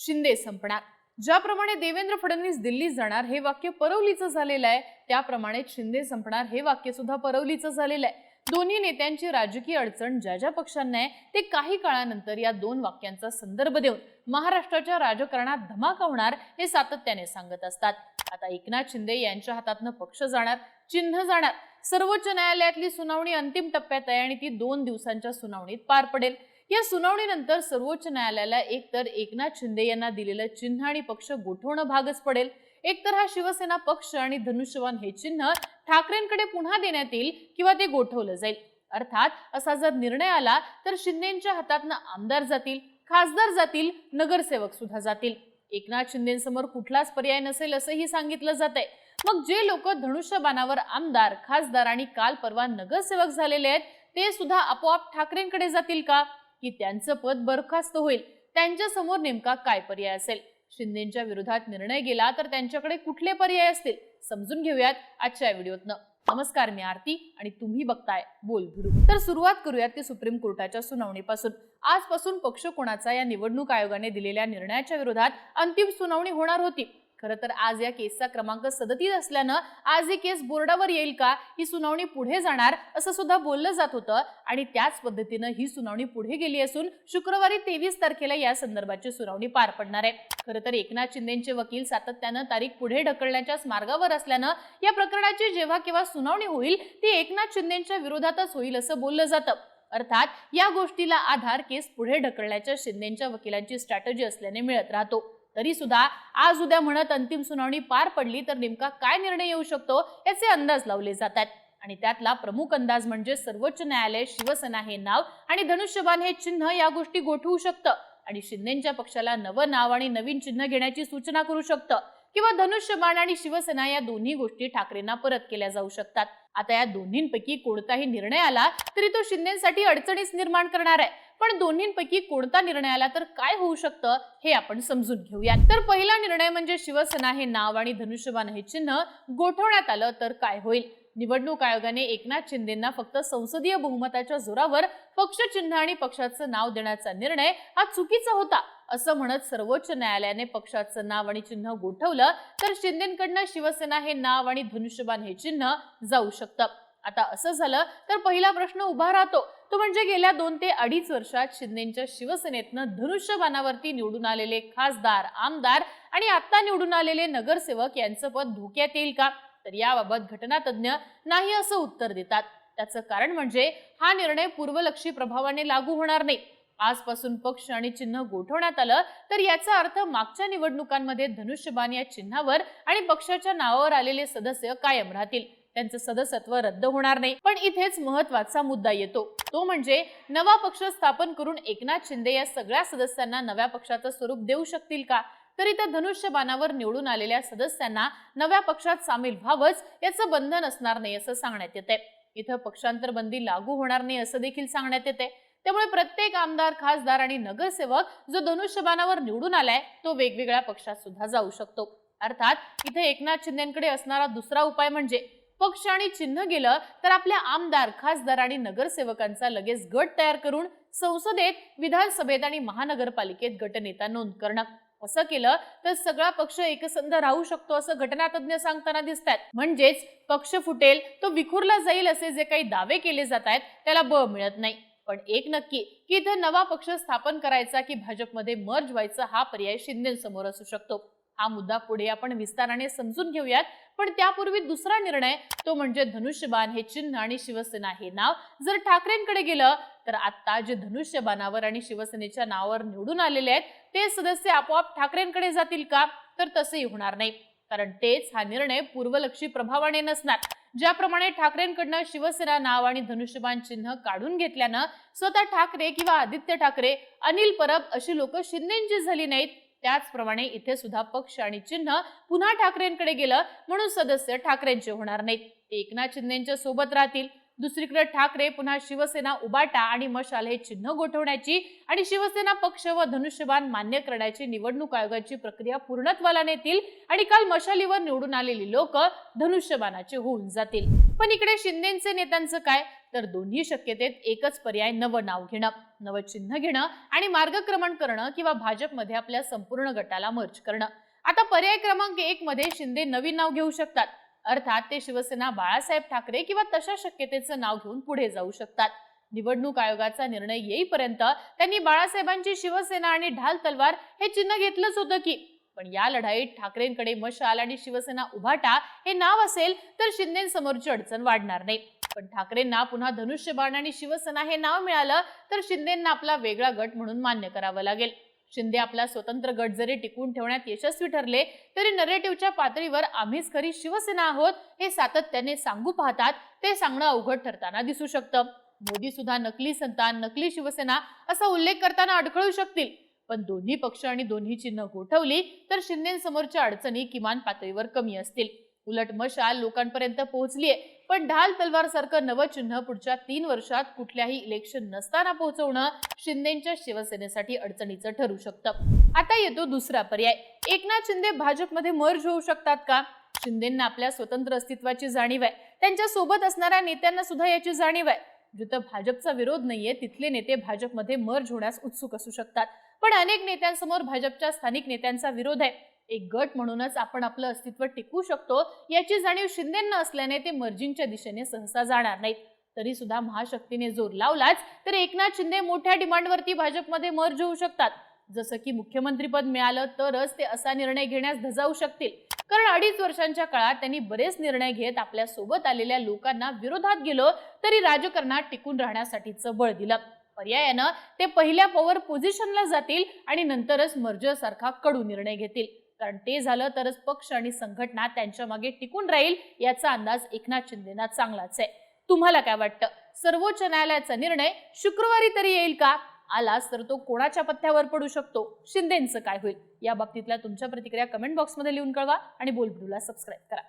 शिंदे संपणार. ज्याप्रमाणे देवेंद्र फडणवीस दिल्लीत जाणार हे वाक्य परवलीचं झालेलं आहे. त्याप्रमाणे शिंदे संपणार हे वाक्य सुद्धा परवलीचं झालेलं आहे. दोन्ही नेत्यांची राजकीय अडचण ज्या ज्या पक्षांना आहे ते काही काळानंतर या दोन वाक्यांचा संदर्भ देऊन महाराष्ट्राच्या राजकारणात धमाका होणार हे सातत्याने सांगत असतात. आता एकनाथ शिंदे यांच्या हातातनं पक्ष जाणार चिन्ह जाणार. सर्वोच्च न्यायालयातली सुनावणी अंतिम टप्प्यात आहे आणि ती दोन दिवसांच्या सुनावणीत पार पडेल. या सुनावणीनंतर सर्वोच्च न्यायालयाला एकतर एकनाथ शिंदे यांना दिलेलं चिन्ह आणि पक्ष गोठवणं भागच पडेल. एकतर हा शिवसेना पक्ष आणि धनुष्यवान हे चिन्ह ठाकरेंकडे पुन्हा देण्यात येईल किंवा ते गोठवलं जाईल. अर्थात असा जर निर्णय आला तर शिंदेच्या हातातनं आमदार जातील खासदार जातील नगरसेवक सुद्धा जातील. एकनाथ शिंदेसमोर कुठलाच पर्याय नसेल असंही सांगितलं जात आहे मग जे लोक धनुष्यबाणावर आमदार खासदार आणि काल परवा नगरसेवक झालेले आहेत ते सुद्धा आपोआप ठाकरेंकडे जातील का? की त्यांचं पद बरखास्त होईल. त्यांच्यासमोर नेमका काय पर्याय असेल? शिंदेच्या विरोधात निर्णय गेला तर त्यांच्याकडे कुठले पर्याय असतील? समजून घेऊयात आजच्या व्हिडिओतनं. नमस्कार मी आरती आणि तुम्ही बघताय बोल भिडू तर सुरुवात करूयात ते सुप्रीम कोर्टाच्या सुनावणीपासून. आजपासून पक्ष कोणाचा या निवडणूक आयोगाने दिलेल्या निर्णयाच्या विरोधात अंतिम सुनावणी होणार होती. खरं तर आज या केसचा क्रमांक सदतीस असल्यानं आज ही केस बोर्डावर येईल का? ही सुनावणी पुढे जाणार असं सुद्धा बोललं जात होतं. आणि त्याच पद्धतीनं ही सुनावणी पुढे गेली असून शुक्रवारी तेवीस तारखेला या संदर्भाची सुनावणी पार पडणार आहे. खरं तर एकनाथ शिंदेचे वकील सातत्यानं तारीख पुढे ढकलण्याच्याच मार्गावर असल्यानं या प्रकरणाची जेव्हा केव्हा सुनावणी होईल ती एकनाथ शिंदेच्या विरोधातच होईल असं बोललं जातं. अर्थात या गोष्टीला आधार केस पुढे ढकलण्याच्या शिंदेच्या वकिलांची स्ट्रॅटजी असल्याने मिळत राहतो. तरी सुद्धा आज उद्या म्हणत अंतिम सुनावणी पार पडली तर नेमका काय निर्णय येऊ शकतो याचे अंदाज लावले जातात आणि त्यातला प्रमुख अंदाज म्हणजे सर्वोच्च न्यायालय शिवसेना हे नाव आणि धनुष्यबाण हे चिन्ह या गोष्टी गोठवू शकतं. आणि शिंदेच्या पक्षाला नवं नाव आणि नवीन चिन्ह घेण्याची सूचना करू शकतं. किंवा धनुष्यबाण आणि शिवसेना या दोन्ही गोष्टी ठाकरेंना परत केल्या जाऊ शकतात. आता या दोन्हींपैकी कोणताही निर्णय आला तरी तो शिंदेसाठी अडचणीच निर्माण करणार आहे. पण दोन्हींपैकी कोणता निर्णय आला तर काय होऊ शकतं हे आपण समजून घेऊया तर पहिला निर्णय म्हणजे शिवसेना हे नाव आणि धनुष्यबाण हे चिन्ह गोठवण्यात आलं तर काय होईल? निवडणूक आयोगाने एकनाथ शिंदेना फक्त संसदीय बहुमताच्या जोरावर पक्ष चिन्ह आणि पक्षाचं नाव देण्याचा निर्णय हा चुकीचा होता असं म्हणत सर्वोच्च न्यायालयाने पक्षाचं नाव आणि चिन्ह गोठवलं तर शिंदेकडनं शिवसेना हे नाव आणि धनुष्यबाण हे चिन्ह जाऊ शकतं. आता असं झालं तर पहिला प्रश्न उभा राहतो. तो म्हणजे गेल्या दोन ते अडीच वर्षात शिंदेच्या शिवसेनेतनं धनुष्यबाणावरती निवडून आलेले खासदार आमदार आणि आता निवडून आलेले नगरसेवक यांचं पद धोक्यात येईल का? तर याबाबत घटनातज्ञ नाही असं उत्तर देतात. त्याचं कारण म्हणजे हा निर्णय पूर्वलक्षी प्रभावाने लागू होणार नाही. आजपासून पक्ष आणि चिन्ह गोठवण्यात आलं तर याचा अर्थ मागच्या निवडणुकांमध्ये धनुष्यबाण या चिन्हावर आणि पक्षाच्या नावावर आलेले सदस्य कायम राहतील. त्यांचं सदस्यत्व रद्द होणार नाही. पण इथेच महत्त्वाचा मुद्दा येतो. तो म्हणजे नवा पक्ष स्थापन करून एकनाथ शिंदे या सगळ्या सदस्यांना नव्या पक्षाचं स्वरूप देऊ शकतील का? तर इथं धनुष्यबाणावर निवडून आलेल्या सदस्यांना नव्या पक्षात सामील व्हावंच याचं बंधन असणार नाही असं सांगण्यात येते इथं पक्षांतर बंदी लागू होणार नाही असं देखील सांगण्यात येते त्यामुळे प्रत्येक आमदार खासदार आणि नगरसेवक जो धनुष्यबाणावर निवडून आलाय तो वेगवेगळ्या पक्षात सुद्धा जाऊ शकतो. अर्थात इथे एकनाथ शिंदेकडे असणारा दुसरा उपाय म्हणजे पक्ष आणि चिन्ह गेलं तर आपल्या आमदार खासदार आणि नगरसेवकांचा लगेच गट तयार करून संसदेत विधानसभेत आणि महानगरपालिकेत गटनेता नोंद करणं. असं केलं तर सगळा पक्ष एकसंध राहू शकतो असं घटनातज्ञ सांगताना दिसतात म्हणजेच पक्ष फुटेल तो विखुरला जाईल असे जे काही दावे केले जात आहेत त्याला बळ मिळत नाही. पण एक नक्की की इथं नवा पक्ष स्थापन करायचा की भाजपमध्ये मर्ज व्हायचा हा पर्याय शिंदेसमोर असू शकतो. हा मुद्दा पुढे आपण विस्ताराने समजून घेऊयात. पण त्यापूर्वी दुसरा निर्णय तो म्हणजे धनुष्यबाण हे चिन्ह आणि शिवसेना हे नाव. जर ठाकरेंकडे गेलं तर आता जे धनुष्यबाणावर आणि शिवसेनेच्या नावावर निवडून आलेले आहेत ते सदस्य आपोआप ठाकरेंकडे जातील का? तर तसंही होणार नाही. कारण तेच हा निर्णय पूर्वलक्षी प्रभावाने नसणार. ज्याप्रमाणे ठाकरेंकडनं शिवसेना नाव आणि धनुष्यबाण चिन्ह काढून घेतल्यानं स्वतः ठाकरे किंवा आदित्य ठाकरे अनिल परब अशी लोक शिंदेची झाली नाहीत. त्याचप्रमाणे इथे सुद्धा पक्ष आणि चिन्ह पुन्हा ठाकरेंकडे गेलं म्हणून सदस्य ठाकरेंचे होणार नाहीत. एकनाथ शिंदेच्या सोबत राहतील. दुसरीकडे ठाकरे पुन्हा शिवसेना उबाटा आणि मशाल हे चिन्ह गोठवण्याची आणि शिवसेना पक्ष व धनुष्यबाण मान्य करण्याची निवडणूक आयोगाची प्रक्रिया पूर्णत्वाला नेतील आणि काल मशालीवर निवडून आलेली लोक धनुष्यबाणाचे होऊन जातील. पण इकडे शिंदेचे नेत्यांचं काय? तर दोन्ही शक्यतेत एकच पर्याय नवं नाव घेणं नवं चिन्ह घेणं आणि मार्गक्रमण करणं किंवा भाजपमध्ये आपल्या संपूर्ण गटाला मर्ज करणं. आता पर्याय क्रमांक एक मध्ये शिंदे नवीन नाव घेऊ शकतात. अर्थात ते शिवसेना बाळासाहेब ठाकरे किंवा तशा शक्यतेचं नाव घेऊन पुढे जाऊ शकतात. निवडणूक आयोगाचा निर्णय येईपर्यंत त्यांनी बाळासाहेबांची शिवसेना आणि ढाल तलवार हे चिन्ह घेतलंच होतं की. पण या लढाईत ठाकरेंकडे मशाल आणि शिवसेना उभाटा हे नाव असेल तर शिंदेसमोरची अडचण वाढणार नाही. पण ठाकरेंना पुन्हा धनुष्यबाण आणि शिवसेना हे नाव मिळालं तर शिंदेंना आपला वेगळा गट म्हणून मान्य करावं लागेल. शिंदे आपला स्वतंत्र गट जरी टिकून ठेवण्यात यशस्वी ठरले तरी नरेटिव्हच्या पातळीवर आम्हीच खरी शिवसेना आहोत हे सातत्याने सांगू पाहतात ते सांगणं अवघड ठरताना दिसू शकतं. मोदी सुद्धा नकली संतान नकली शिवसेना असा उल्लेख करताना अडखळू शकतील. पण दोन्ही पक्ष आणि दोन्ही चिन्ह गोठवली तर शिंदेसमोरच्या अडचणी किमान पातळीवर कमी असतील. उलट मशाल लोकांपर्यंत पोहोचलीये पण ढाल तलवार सारखं नवं चिन्ह पुढच्या तीन वर्षात कुठल्याही इलेक्शन नसताना पोहोचवणं शिंदेच्या शिवसेनेसाठी अडचणीचं ठरू शकतं. आता येतो दुसरा पर्याय. एकनाथ शिंदे भाजपमध्ये मर्ज होऊ शकतात का? शिंदेंना आपल्या स्वतंत्र अस्तित्वाची जाणीव आहे. त्यांच्यासोबत असणाऱ्या नेत्यांना सुद्धा याची जाणीव आहे. जिथं भाजपचा विरोध नाहीये तिथले नेते भाजपमध्ये मर्ज होण्यास उत्सुक असू शकतात. पण अनेक नेत्यांसमोर भाजपच्या स्थानिक नेत्यांचा विरोध आहे. एक गट म्हणूनच आपण आपलं अस्तित्व टिकवू शकतो. याची जाणीव शिंदेंना असल्याने ते मर्जिंगच्या दिशेने सहसा जाणार नाहीत. तरी सुद्धा महाशक्तीने जोर लावलाच तर एकनाथ शिंदे मोठ्या डिमांडवरती भाजपमध्ये मर्ज होऊ शकतात. जसं की मुख्यमंत्रीपद मिळालं तरच ते असा निर्णय घेण्यास धजावू शकतील. कारण अडीच वर्षांच्या काळात त्यांनी बरेच निर्णय घेत आपल्यासोबत आलेल्या लोकांना विरोधात गेलो तरी राजकारणात टिकून राहण्यासाठीचं बळ दिलं. पर्यायानं ते पहिल्या पॉवर पोझिशनला जातील आणि नंतरच मर्जर सारखा कडू निर्णय घेतील. कारण ते झालं तरच पक्ष आणि संघटना त्यांच्या मागे टिकून राहील याचा अंदाज एकनाथ शिंदेना चांगलाच आहे. तुम्हाला काय वाटतं? सर्वोच्च न्यायालयाचा निर्णय शुक्रवारी तरी येईल का? आलाच तर तो कोणाच्या पत्त्यावर पडू शकतो? शिंदेचं काय होईल? या बाबतीतल्या तुमच्या प्रतिक्रिया कमेंट बॉक्समध्ये लिहून कळवा आणि बोलबिडूला सबस्क्राईब करा.